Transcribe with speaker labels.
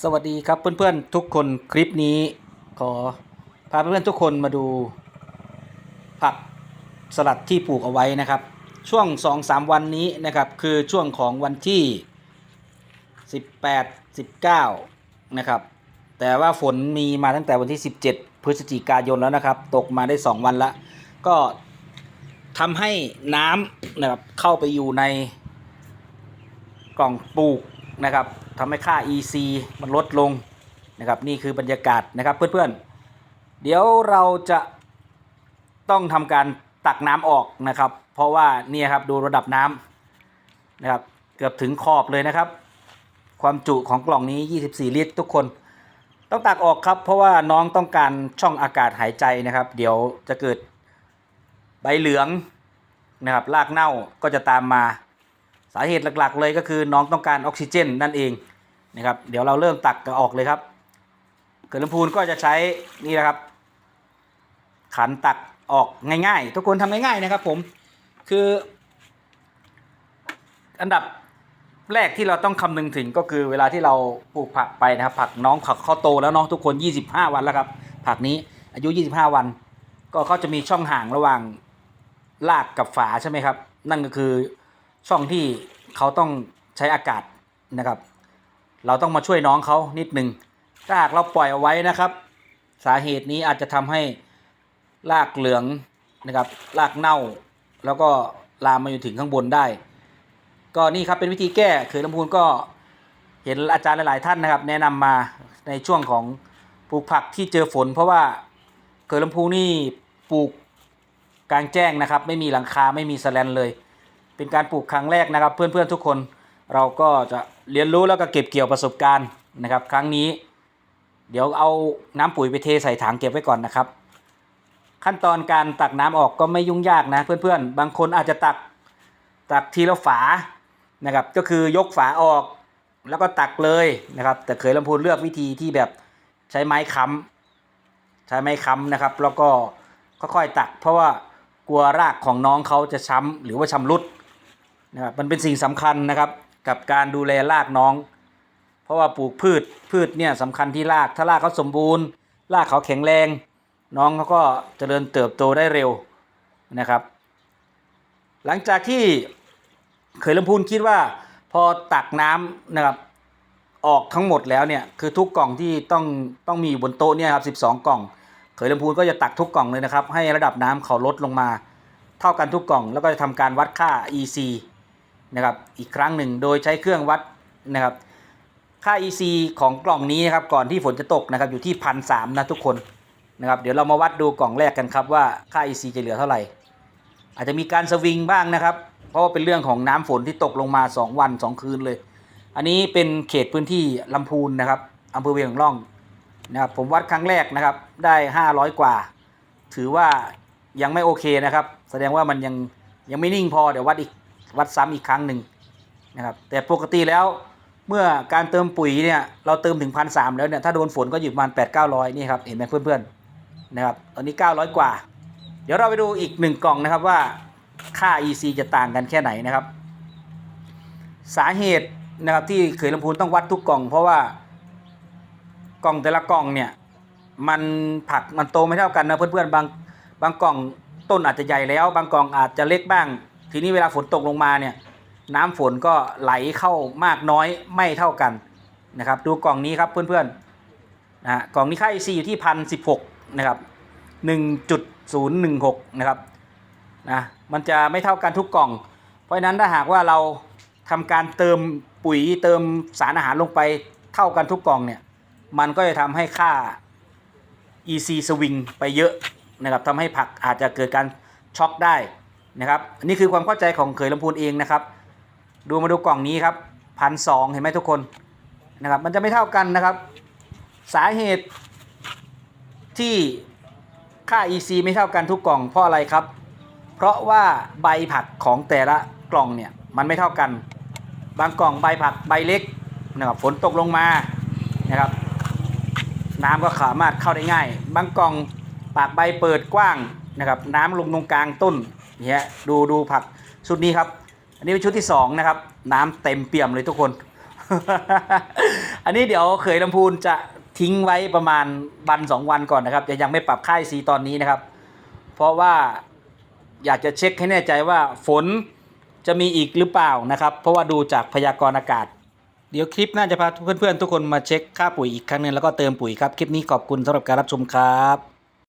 Speaker 1: สวัสดีครับเพื่อนๆทุกคนคลิปนี้ ขอพาเพื่อนๆทุกคนมาดูผักสลัดที่ปลูกเอาไว้นะครับ ช่วง 2-3 วันนี้นะครับ คือช่วงของวันที่ 18 19 นะครับ แต่ว่าฝนมีมาตั้งแต่วันที่ 17 พฤศจิกายนแล้วนะครับ ตกมาได้ 2 วันละ ก็ทำให้น้ำนะครับเข้าไปอยู่ในกล่องปลูกนะครับ ทำให้ค่า EC มันลดลงนะครับนี่คือบรรยากาศนะครับเพื่อนๆ เดี๋ยวเราจะต้องทำการตักน้ำออกนะครับ เพราะว่าเนี่ยครับดูระดับน้ำนะครับเกือบถึงขอบเลยนะครับ ความจุของกล่องนี้ 24 ลิตร ทุกคนต้องตักออกครับ เพราะว่าน้องต้องการช่องอากาศหายใจนะครับ เดี๋ยวจะเกิดใบเหลืองนะครับรากเน่าก็จะตามมา สาเหตุหลักๆ เลยก็คือน้องต้องการออกซิเจนนั่นเองนะครับเดี๋ยวเราเริ่มตักกันออกเลยครับเกิดลำพูนก็จะใช้นี่นะครับ ขันตักออกง่ายๆ ทุกคนทำง่ายๆนะครับผมคือ อันดับแรกที่เราต้องคำนึงถึงก็คือเวลาที่เราปลูกผักไปนะครับ ผักน้องผักเขาโตแล้วเนาะทุกคน 25 วันแล้วครับ ผักนี้อายุ 25 วัน ก็เขาจะมีช่องห่างระหว่างรากกับฝาใช่ไหมครับ นั่นก็คือ ช่องที่เขาต้องใช้อากาศนะครับ เราต้องมาช่วยน้องเขานิดหนึ่งถ้าหากเราปล่อยเอาไว้นะครับ สาเหตุนี้อาจจะทำให้รากเหลืองนะครับรากเน่า แล้วก็ลามมาอยู่ถึงข้างบนได้ ก็นี่ครับเป็นวิธีแก้เขยลำพูนก็เห็นอาจารย์หลาย ๆ ท่านนะครับ แนะนำมาในช่วงของปลูกผักที่เจอฝน เพราะว่าเขยลำพูนี่ปลูกกลางแจ้งนะครับ ไม่มีหลังคาไม่มีสแลนเลย เป็นการปลูกครั้งแรกนะครับเพื่อนๆทุกคนเราก็จะเรียนรู้แล้วก็เก็บเกี่ยวประสบการณ์นะครับ ครั้งนี้ เดี๋ยวเอาน้ำปุ๋ยไปเทใส่ถังเก็บไว้ก่อนนะครับ ขั้นตอนการตักน้ำออกก็ไม่ยุ่งยากนะ เพื่อนๆ บางคนอาจจะตักตักทีละฝานะครับ ก็คือยกฝาออกแล้วก็ตักเลยนะครับ แต่เคยลำพูนเลือกวิธีที่แบบใช้ไม้ค้ำใช้ไม้ค้ำนะครับ แล้วก็ค่อยๆตัก เพราะว่ากลัวรากของน้องเขาจะช้ำหรือว่าชำรุด นะครับมันเป็นสิ่งสำคัญนะครับกับการดูแลรากน้อง เพราะว่าปลูกพืชพืชเนี่ยสำคัญที่รากถ้ารากเขาสมบูรณ์ รากเขาแข็งแรง น้องเขาก็เจริญเติบโตได้เร็วนะครับ หลังจากที่เคยลำพูนคิดว่าพอตักน้ำนะครับออกทั้งหมดแล้วเนี่ยคือทุกกล่องที่ต้องต้องมีอยู่บนโต๊ะเนี่ยครับ12 กล่อง เขยลำพูนก็จะตักทุกกล่องเลยนะครับ ให้ระดับน้ำเขาลดลงมา เท่ากันทุกกล่อง แล้วก็จะทำการวัดค่า EC นะครับอีกครั้งหนึ่งโดยใช้เครื่องวัดนะครับค่า EC ของกล่องนี้นะครับก่อนที่ฝนจะตกนะครับอยู่ที่พันสนะทุกคนนะครับเดี๋ยวเรามาวัดดูกล่องแรกกันครับว่าค่า EC จะเหลือเท่าไหร่ อาจจะมีการสวิงบ้างนะครับ เพราะว่าเป็นเรื่องของน้ำฝนที่ตกลงมา 2 วัน 2 คืนเลย อันนี้เป็นเขตพื้นที่ลำพูนนะครับอำเภอเวียงร่องนะครับผมวัดครั้งแรกนะครับได้ 500 กว่า ถือว่ายังไม่โอเคนะครับ แสดงว่ามันยังยังไม่นิ่งพอเดี๋ยววัดอีก วัดซ้ำอีกครั้งหนึ่งนะครับแต่ปกติแล้วเมื่อการเติมปุ๋ยเนี่ยเราเติมถึงพันสแล้วเนี่ยถ้าโดนฝนก็อยู่ประมาณ8 9 0 0นี่ครับเห็นไหมเพื่อนๆนะครับตอนนี้900กว่า เดี๋ยวเราไปดูอีกหนึ่งกล่องนะครับว่าค่า EC จะต่างกันแค่ไหนนะครับ สาเหตุนะครับที่เขยลำพูนต้องวัดทุกกล่อง เพราะว่ากล่องแต่ละกล่องเนี่ยมันผักมันโตไม่เท่ากันนะเพื่อนๆบางบางกล่องต้นอาจจะใหญ่แล้ว บางกล่องอาจจะเล็กบ้าง ทีนี้เวลาฝนตกลงมาเนี่ยน้ำฝนก็ไหลเข้ามากน้อยไม่เท่ากันนะครับ ดูกล่องนี้ครับเพื่อนๆนะกล่องนี้ค่า EC อยู่ที่พันสิบหกนะครับหนึ่งจุดศูนย์หนึ่งหกนะครับนะมันจะไม่เท่ากันทุกกล่อง เพราะฉะนั้นถ้าหากว่าเราทำการเติมปุ๋ยเติมสารอาหารลงไปเท่ากันทุกกล่องเนี่ยมันก็จะทำให้ค่า EC สวิงไปเยอะนะครับทำให้ผักอาจจะเกิดการช็อกได้ นะครับอันนี้คือความเข้าใจของเขยลำพูนเองนะครับ ดูมาดูกล่องนี้ครับพันสองเห็นไหมทุกคนนะครับ มันจะไม่เท่ากันนะครับ สาเหตุที่ค่า EC ไม่เท่ากันทุกกล่องเพราะอะไรครับ เพราะว่าใบผักของแต่ละกล่องเนี่ยมันไม่เท่ากัน บางกล่องใบผักใบเล็กนะครับฝนตกลงมานะครับ น้ำก็สามารถเข้าได้ง่าย บางกล่องปากใบเปิดกว้างนะครับ น้ำลงตรงกลางต้น เนี่ยดูดูผักชุดนี้ครับ อันนี้เป็นชุดที่สองนะครับ น้ำเต็มเปี่ยมเลยทุกคน อันนี้เดี๋ยวเขยลำพูนจะทิ้งไว้ประมาณวันสองวันก่อนนะครับจะยังไม่ปรับค่ายสีตอนนี้นะครับ เพราะว่าอยากจะเช็คให้แน่ใจว่าฝนจะมีอีกหรือเปล่านะครับ เพราะว่าดูจากพยากรณ์อากาศ เดี๋ยวคลิปหน่าจะพาเพื่อนๆทุกคนมาเช็คค่าปุ๋ยอีกครั้งหนึงแล้วก็เติมปุ๋ยครับ คลิปนี้ขอบคุณสำหรับการรับชมครับ